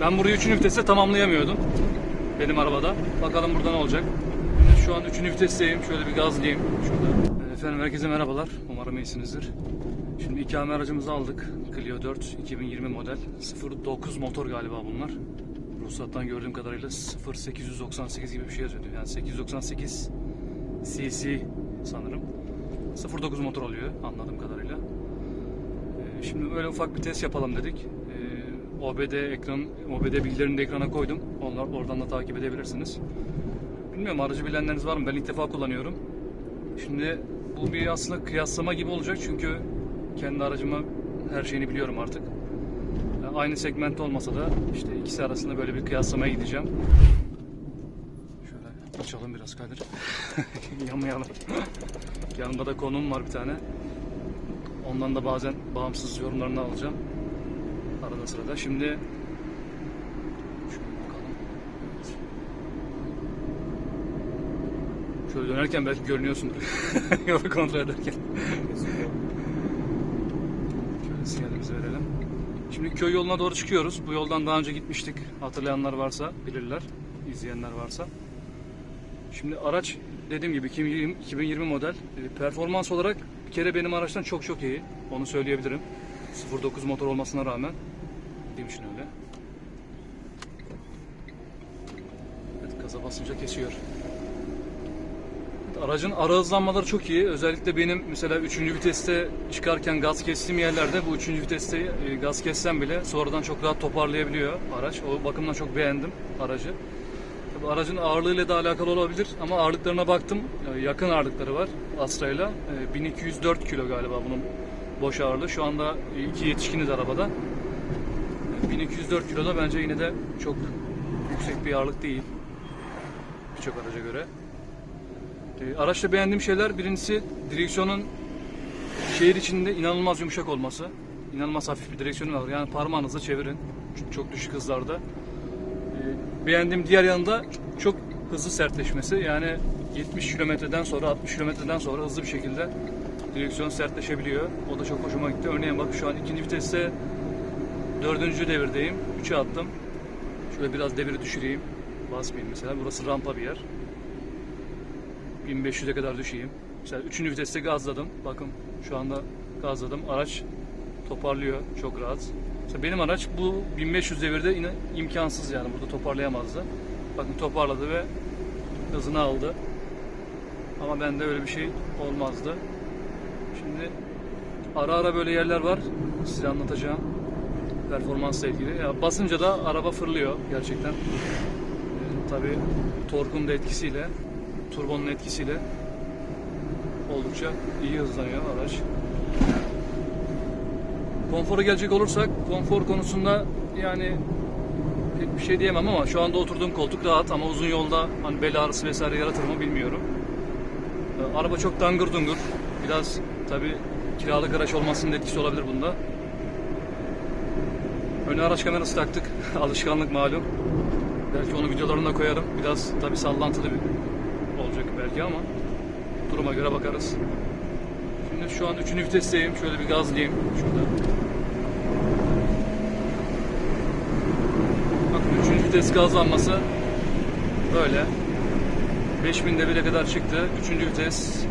Ben burayı 3. viteste tamamlayamıyordum. Benim arabada. Bakalım burada ne olacak. Şu an 3. vitesteyim. Şöyle bir gazlayayım. Şurada. Efendim herkese merhabalar. Umarım iyisinizdir. Şimdi ikame aracımızı aldık. Clio 4 2020 model. 09 motor galiba bunlar. Ruhsattan gördüğüm kadarıyla 0898 gibi bir şey yazıyordu. Yani 898 cc sanırım. 09 motor oluyor anladığım kadarıyla. Ee, Şimdi böyle ufak bir test yapalım dedik. Ee, OBD ekran, OBD bilgilerini de ekrana koydum. Onlar oradan da takip edebilirsiniz. Bilmiyorum aracı bilenleriniz var mı? Ben ilk defa kullanıyorum. Şimdi bu bir aslında kıyaslama gibi olacak çünkü kendi aracıma her şeyini biliyorum artık. Yani Aynı segment olmasa da işte ikisi arasında böyle bir kıyaslamaya gideceğim. Şöyle açalım biraz Kadir. Yanmayalım. Yanımda da konuğum var bir tane. Ondan da bazen bağımsız yorumlarını alacağım. Arada sırada. Şimdi şöyle dönerken belki görünüyorsundur. Yolu kontrol ederken. Şöyle sinyalimizi verelim. Şimdi köy yoluna doğru çıkıyoruz. Bu yoldan daha önce gitmiştik. Hatırlayanlar varsa bilirler. izleyenler varsa. Şimdi araç dediğim gibi 2020, 2020 model. E, Performans olarak bir kere benim araçtan çok çok iyi. Onu söyleyebilirim. 09 motor olmasına rağmen. Gideyim şimdi öyle. Evet, gaza basınca kesiyor. Aracın ara hızlanmaları çok iyi. Özellikle benim mesela 3. viteste çıkarken gaz kestiğim yerlerde bu 3. viteste e, gaz kessem bile sonradan çok rahat toparlayabiliyor araç. O bakımdan çok beğendim aracı. Tabii aracın ağırlığıyla da alakalı olabilir ama ağırlıklarına baktım. E, Yakın ağırlıkları var Astra'yla. E, 1204 kilo galiba bunun boş ağırlığı. Şu anda e, iki yetişkiniz arabada. E, 1204 kilo da bence yine de çok yüksek bir ağırlık değil. Birçok araca göre. E, Araçta beğendiğim şeyler birincisi direksiyonun şehir içinde inanılmaz yumuşak olması. İnanılmaz hafif bir direksiyonu var. Yani parmağınızla çevirin. Çok, düşük hızlarda. E, Beğendiğim diğer yanında çok hızlı sertleşmesi. Yani 70 kilometreden sonra 60 kilometreden sonra hızlı bir şekilde direksiyon sertleşebiliyor. O da çok hoşuma gitti. Örneğin bak şu an ikinci viteste dördüncü devirdeyim. 3'e attım. Şöyle biraz deviri düşüreyim. Basmayayım mesela. Burası rampa bir yer. 1500'e kadar düşeyim. Mesela 3. viteste gazladım. Bakın şu anda gazladım. Araç toparlıyor çok rahat. Mesela benim araç bu 1500 devirde yine imkansız yani burada toparlayamazdı. Bakın toparladı ve hızını aldı. Ama bende öyle bir şey olmazdı. Şimdi ara ara böyle yerler var. Size anlatacağım. Performansla ilgili. Ya basınca da araba fırlıyor gerçekten. Ee, tabii torkun da etkisiyle turbonun etkisiyle oldukça iyi hızlanıyor araç. Konfora gelecek olursak konfor konusunda yani pek bir şey diyemem ama şu anda oturduğum koltuk rahat ama uzun yolda hani bel ağrısı vesaire yaratır mı bilmiyorum. Ee, Araba çok dangır dungur. Biraz tabi kiralık araç olmasının etkisi olabilir bunda. Öne araç kamerası taktık. Alışkanlık malum. Belki onu videolarına koyarım. Biraz tabi sallantılı bir olacak belki ama duruma göre bakarız. Şimdi şu an 3. vitesteyim. Şöyle bir gazlayayım şurada. Bakın 3. vites gazlanması böyle. 5000 devire kadar çıktı. 3. vites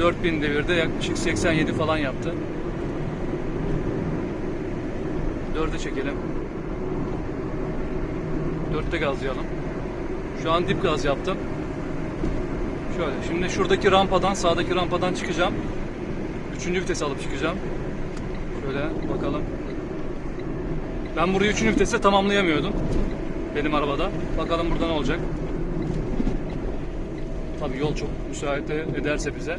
4000 devirde yaklaşık 87 falan yaptı. 4'e çekelim. 4'te gazlayalım. Şu an dip gaz yaptım. Şöyle şimdi şuradaki rampadan sağdaki rampadan çıkacağım. Üçüncü vites alıp çıkacağım. Şöyle bakalım. Ben burayı üçüncü viteste tamamlayamıyordum. Benim arabada. Bakalım burada ne olacak. Tabii yol çok müsait de ederse bize.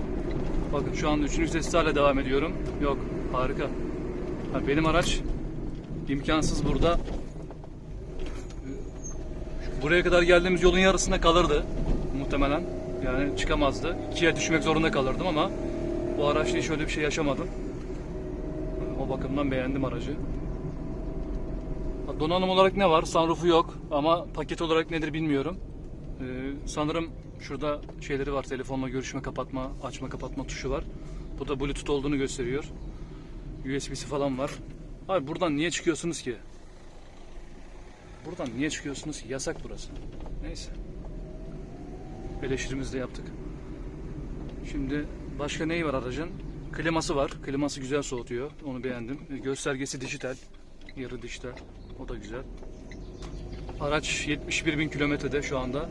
Bakın şu anda üçüncü viteste hala devam ediyorum. Yok harika. Ha, benim araç imkansız burada Buraya kadar geldiğimiz yolun yarısında kalırdı muhtemelen. Yani çıkamazdı. İkiye düşmek zorunda kalırdım ama bu araçla hiç öyle bir şey yaşamadım. O bakımdan beğendim aracı. Donanım olarak ne var? Sunroof'u yok ama paket olarak nedir bilmiyorum. Ee, sanırım şurada şeyleri var. Telefonla görüşme, kapatma, açma, kapatma tuşu var. Bu da Bluetooth olduğunu gösteriyor. USB'si falan var. Abi buradan niye çıkıyorsunuz ki? Buradan niye çıkıyorsunuz ki? Yasak burası. Neyse. Eleştirimizi de yaptık. Şimdi başka neyi var aracın? Kliması var. Kliması güzel soğutuyor. Onu beğendim. E, Göstergesi dijital. Yarı dijital. O da güzel. Araç 71 bin kilometrede şu anda.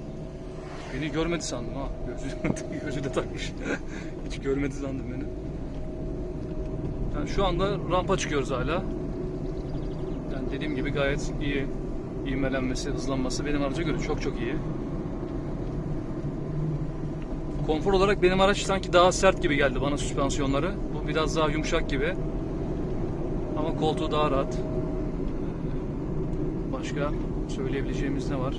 Beni görmedi sandım ha. Gözü, gözü de takmış. Hiç görmedi sandım beni. Yani şu anda rampa çıkıyoruz hala. Dediğim gibi gayet iyi. İğmelenmesi, hızlanması benim araca göre çok çok iyi. Konfor olarak benim araç sanki daha sert gibi geldi bana süspansiyonları. Bu biraz daha yumuşak gibi. Ama koltuğu daha rahat. Başka söyleyebileceğimiz ne var?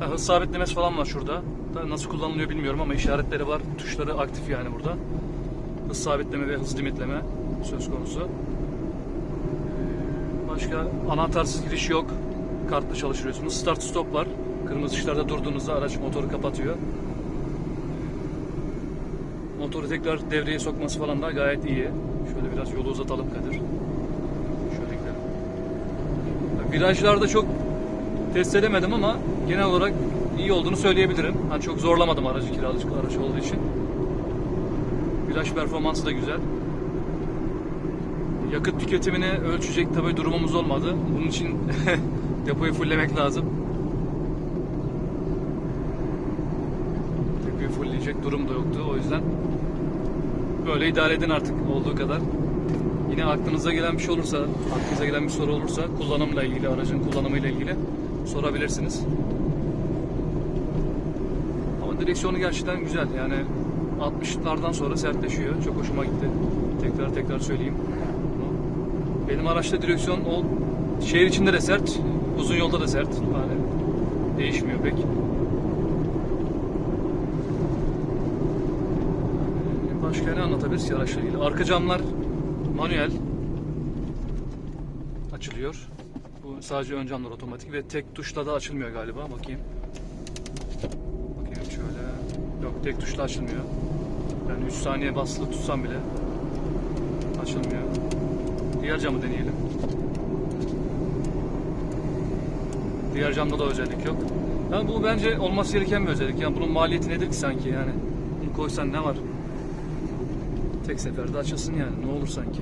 Ha, hız sabitlemesi falan var şurada. Tabii nasıl kullanılıyor bilmiyorum ama işaretleri var. Tuşları aktif yani burada. Hız sabitleme ve hız limitleme söz konusu. Başka anahtarsız giriş yok. Kartla çalıştırıyorsunuz. Start stop var. Kırmızı ışıklarda durduğunuzda araç motoru kapatıyor. Motoru tekrar devreye sokması falan da gayet iyi. Şöyle biraz yolu uzatalım Kadir. Şöyle gidelim. Virajlarda çok test edemedim ama genel olarak iyi olduğunu söyleyebilirim. Hani çok zorlamadım aracı kiralık araç olduğu için. Viraj performansı da güzel. Yakıt tüketimini ölçecek tabi durumumuz olmadı. Bunun için depoyu fulllemek lazım. Depoyu fullleyecek durum da yoktu o yüzden. Böyle idare edin artık olduğu kadar. Yine aklınıza gelen bir şey olursa, aklınıza gelen bir soru olursa kullanımla ilgili, aracın kullanımıyla ilgili sorabilirsiniz. Ama direksiyonu gerçekten güzel. Yani 60'lardan sonra sertleşiyor. Çok hoşuma gitti. Tekrar tekrar söyleyeyim. Benim araçta direksiyon o şehir içinde de sert, uzun yolda da sert. Yani değişmiyor pek. Başka ne anlatabiliriz ki araçla ilgili? Arka camlar manuel açılıyor. Bu sadece ön camlar otomatik ve tek tuşla da açılmıyor galiba. Bakayım. Bakayım şöyle. Yok tek tuşla açılmıyor. Yani 3 saniye basılı tutsam bile açılmıyor. Diğer camı deneyelim. Diğer camda da özellik yok. Yani bu bence olması gereken bir özellik. Yani bunun maliyeti nedir ki sanki yani? Bunu koysan ne var? Tek seferde açılsın yani. Ne olur sanki.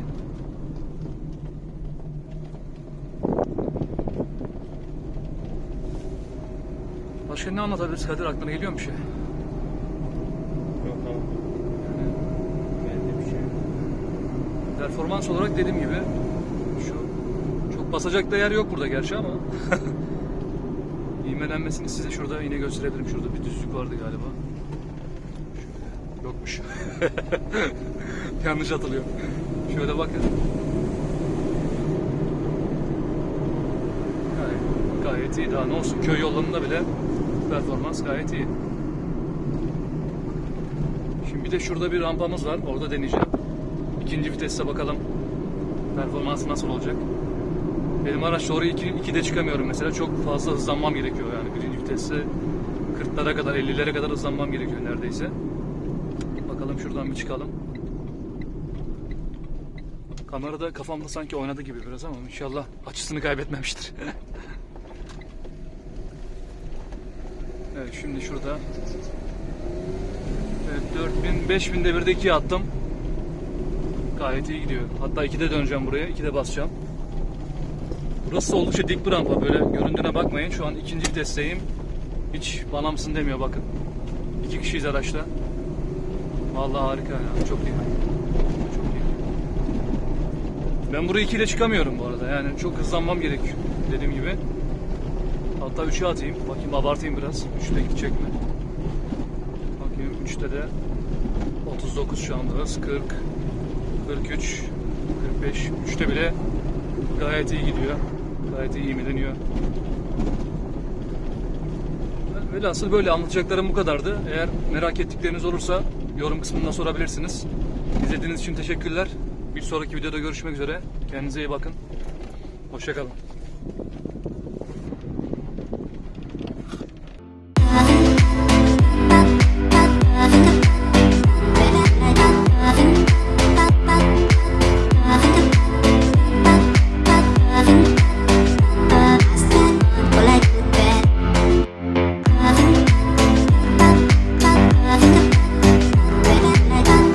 Başka ne anlatabiliriz Kadir? Aklına geliyor mu bir şey? Yok abi. Yani Bende bir şey yok. Performans olarak dediğim gibi şu çok basacak da yer yok burada gerçi ama İğmelenmesini size şurada yine gösterebilirim. Şurada bir düzlük vardı galiba. Şöyle. Yokmuş. Yanlış hatırlıyorum. Şöyle bakın. Gayet, gayet iyi. Daha ne olsun köy yollarında bile performans gayet iyi. Şimdi bir de şurada bir rampamız var. Orada deneyeceğim. İkinci viteste bakalım performansı nasıl olacak. Benim araçla oraya 2, 2'de çıkamıyorum mesela. Çok fazla hızlanmam gerekiyor yani. Birinci viteste 40'lara kadar 50'lere kadar hızlanmam gerekiyor neredeyse. Bakalım şuradan bir çıkalım. Kamerada kafamda sanki oynadı gibi biraz ama inşallah açısını kaybetmemiştir. evet şimdi şurada evet, 4000 5000 devirde 2'ye attım. Gayet iyi gidiyor. Hatta 2'de döneceğim buraya. 2'de basacağım. Burası oldukça dik bir rampa. Böyle göründüğüne bakmayın. Şu an ikinci vitesteyim. Hiç bana mısın demiyor bakın. İki kişiyiz araçta. Vallahi harika ya. Çok iyi. Çok iyi. Ben buraya 2 ile çıkamıyorum bu arada. Yani çok hızlanmam gerekiyor. Dediğim gibi. Hatta 3'e atayım. Bakayım abartayım biraz. 3'te gidecek mi? Bakayım 3'te de 39 şu anda. 40 43 45 3'te bile gayet iyi gidiyor. Gayet iyi ivmeleniyor. Velhasıl böyle anlatacaklarım bu kadardı. Eğer merak ettikleriniz olursa yorum kısmında sorabilirsiniz. İzlediğiniz için teşekkürler. Bir sonraki videoda görüşmek üzere. Kendinize iyi bakın. Hoşçakalın.